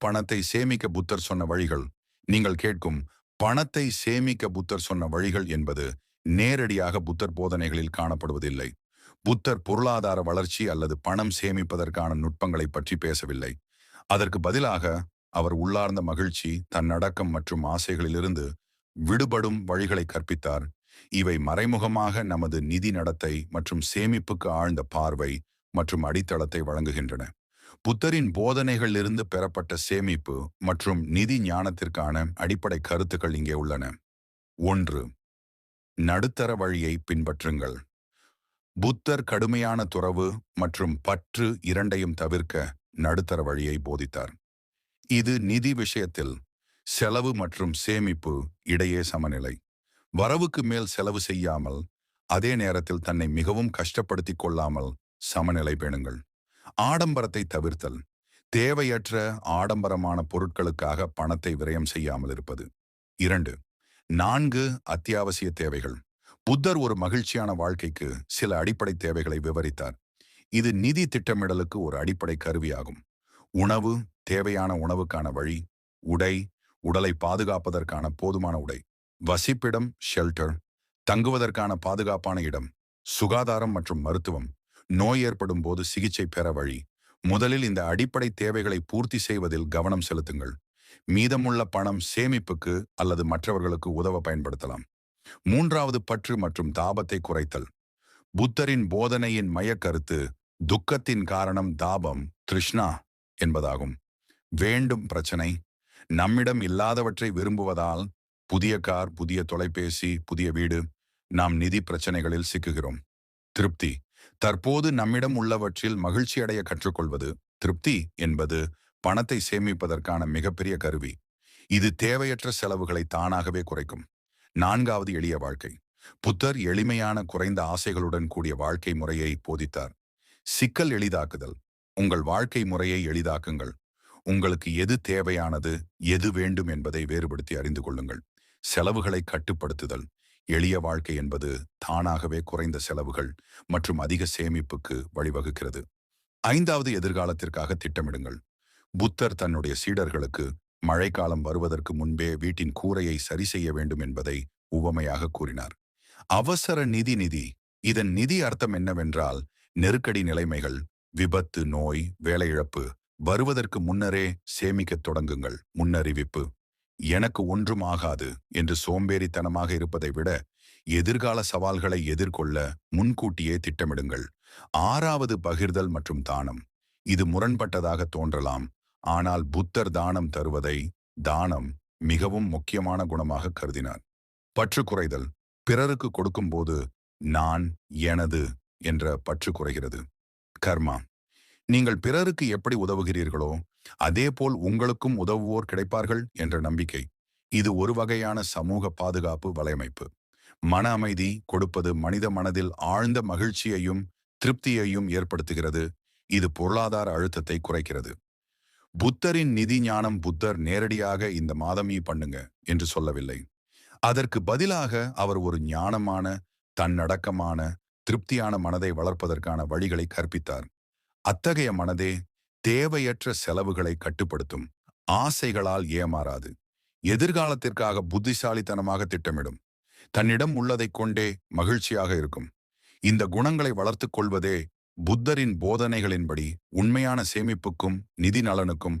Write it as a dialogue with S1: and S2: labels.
S1: பணத்தை சேமிக்க புத்தர் சொன்ன வழிகள். நீங்கள் கேட்கும் பணத்தை சேமிக்க புத்தர் சொன்ன வழிகள் என்பது நேரடியாக புத்தர் போதனைகளில் காணப்படுவதில்லை. புத்தர் பொருளாதார வளர்ச்சி அல்லது பணம் சேமிப்பதற்கான நுட்பங்களை பற்றி பேசவில்லை. அதற்கு பதிலாக அவர் உள்ளார்ந்த மகிழ்ச்சி தன்னடக்கம் மற்றும் ஆசைகளிலிருந்து விடுபடும் வழிகளை கற்பித்தார். இவை மறைமுகமாக நமது நிதி நடத்தை மற்றும் சேமிப்புக்கு ஆழ்ந்த பார்வை மற்றும் அடித்தளத்தை வழங்குகின்றன. புத்தரின் போதனைகளிலிருந்து பெறப்பட்ட சேமிப்பு மற்றும் நிதி ஞானத்திற்கான அடிப்படை கருத்துக்கள் இங்கே உள்ளன. ஒன்று நடுத்தர வழியை பின்பற்றுங்கள். புத்தர் கடுமையான துறவு மற்றும் பற்று இரண்டையும் தவிர்க்க நடுத்தர வழியை போதித்தார். இது நிதி விஷயத்தில் செலவு மற்றும் சேமிப்பு இடையே சமநிலை. வரவுக்கு மேல் செலவு செய்யாமல் அதே நேரத்தில் தன்னை மிகவும் கஷ்டப்படுத்திக் கொள்ளாமல் சமநிலை பேணுங்கள். ஆடம்பரத்தை தவிர்த்தல். தேவையற்ற ஆடம்பரமான பொருட்களுக்காக பணத்தை விரயம் செய்யாமல் இருப்பது. இரண்டு நான்கு அத்தியாவசிய தேவைகள். புத்தர் ஒரு மகிழ்ச்சியான வாழ்க்கைக்கு சில அடிப்படை தேவைகளை விவரித்தார். இது நிதி திட்டமிடலுக்கு ஒரு அடிப்படை கருவியாகும். உணவு தேவையான உணவுக்கான வழி உடை உடலை பாதுகாப்பதற்கான போதுமான உடை வசிப்பிடம் ஷெல்டர் தங்குவதற்கான பாதுகாப்பான இடம் சுகாதாரம் மற்றும் மருத்துவம். நோய் ஏற்படும் போது சிகிச்சை பெற வழி. முதலில் இந்த அடிப்படை தேவைகளை பூர்த்தி செய்வதில் கவனம் செலுத்துங்கள். மீதமுள்ள பணம் சேமிப்புக்கு அல்லது மற்றவர்களுக்கு உதவ பயன்படுத்தலாம். மூன்றாவது பற்று மற்றும் தாபத்தை குறைத்தல். புத்தரின் போதனையின் மையக்கருத்து துக்கத்தின் காரணம் தாபம் திருஷ்ணா என்பதாகும். வேண்டும் பிரச்சனை. நம்மிடம் இல்லாதவற்றை விரும்புவதால் புதிய கார் புதிய தொலைபேசி புதிய வீடு நாம் நிதி பிரச்சனைகளில் சிக்குகிறோம். திருப்தி. தற்போது நம்மிடம் உள்ளவற்றில் மகிழ்ச்சி அடைய கற்றுக்கொள்வது திருப்தி என்பது பணத்தை சேமிப்பதற்கான மிகப்பெரிய கருவி. இது தேவையற்ற செலவுகளை தானாகவே குறைக்கும். நான்காவது எளிய வாழ்க்கை. புத்தர் எளிமையான குறைந்த ஆசைகளுடன் கூடிய வாழ்க்கை முறையை போதித்தார். சிக்கல் எளிதாக்குதல். உங்கள் வாழ்க்கை முறையை எளிதாக்குங்கள். உங்களுக்கு எது தேவையானது எது வேண்டும் என்பதை வேறுபடுத்தி அறிந்து கொள்ளுங்கள். செலவுகளை கட்டுப்படுத்துதல். எளிய வாழ்க்கை என்பது தானாகவே குறைந்த செலவுகள் மற்றும் அதிக சேமிப்புக்கு வழிவகுக்கிறது. ஐந்தாவது எதிர்காலத்திற்காக திட்டமிடுங்கள். புத்தர் தன்னுடைய சீடர்களுக்கு மழைக்காலம் வருவதற்கு முன்பே வீட்டின் கூரையை சரி செய்ய வேண்டும் என்பதை உவமையாக கூறினார். அவசர நிதி நிதி. இதன் நிதி அர்த்தம் என்னவென்றால் நெருக்கடி நிலைமைகள் விபத்து நோய் வேலையிழப்பு வருவதற்கு முன்னரே சேமிக்கத் தொடங்குங்கள். முன்னறிவிப்பு. எனக்கு ஒன்றும் ஆகாது என்று சோம்பேறித்தனமாக இருப்பதை விட எதிர்கால சவால்களை எதிர்கொள்ள முன்கூட்டியே திட்டமிடுங்கள். ஆறாவது பகிர்தல் மற்றும் தானம். இது முரண்பட்டதாக தோன்றலாம் ஆனால் புத்தர் தானம் தருவதை தானம் மிகவும் முக்கியமான குணமாக கருதினார். பற்று குறைதல். பிறருக்கு கொடுக்கும்போது நான் எனது என்ற பற்று குறைகிறது. கர்மா. நீங்கள் பிறருக்கு எப்படி உதவுகிறீர்களோ அதேபோல் உங்களுக்கும் உதவுவோர் கிடைப்பார்கள் என்ற நம்பிக்கை. இது ஒரு வகையான சமூக பாதுகாப்பு வலையமைப்பு. மன அமைதி கொடுப்பது மனித மனதில் ஆழ்ந்த மகிழ்ச்சியையும் திருப்தியையும் ஏற்படுத்துகிறது. இது பொருளாதார அழுத்தத்தை குறைக்கிறது. புத்தரின் நிதி ஞானம் புத்தர் நேரடியாக இந்த மாதமே பண்ணுங்க என்று சொல்லவில்லை. அதற்கு பதிலாக அவர் ஒரு ஞானமான தன்னடக்கமான திருப்தியான மனதை வளர்ப்பதற்கான வழிகளை கற்பித்தார். அத்தகைய மனதே தேவையற்ற செலவுகளை கட்டுப்படுத்தும். ஆசைகளால் ஏமாறாது. எதிர்காலத்திற்காக புத்திசாலித்தனமாக திட்டமிடும். தன்னிடம் உள்ளதைக் கொண்டே மகிழ்ச்சியாக இருக்கும். இந்த குணங்களை வளர்த்துக் கொள்வதே புத்தரின் போதனைகளின்படி உண்மையான சேமிப்புக்கும் நிதி நலனுக்கும்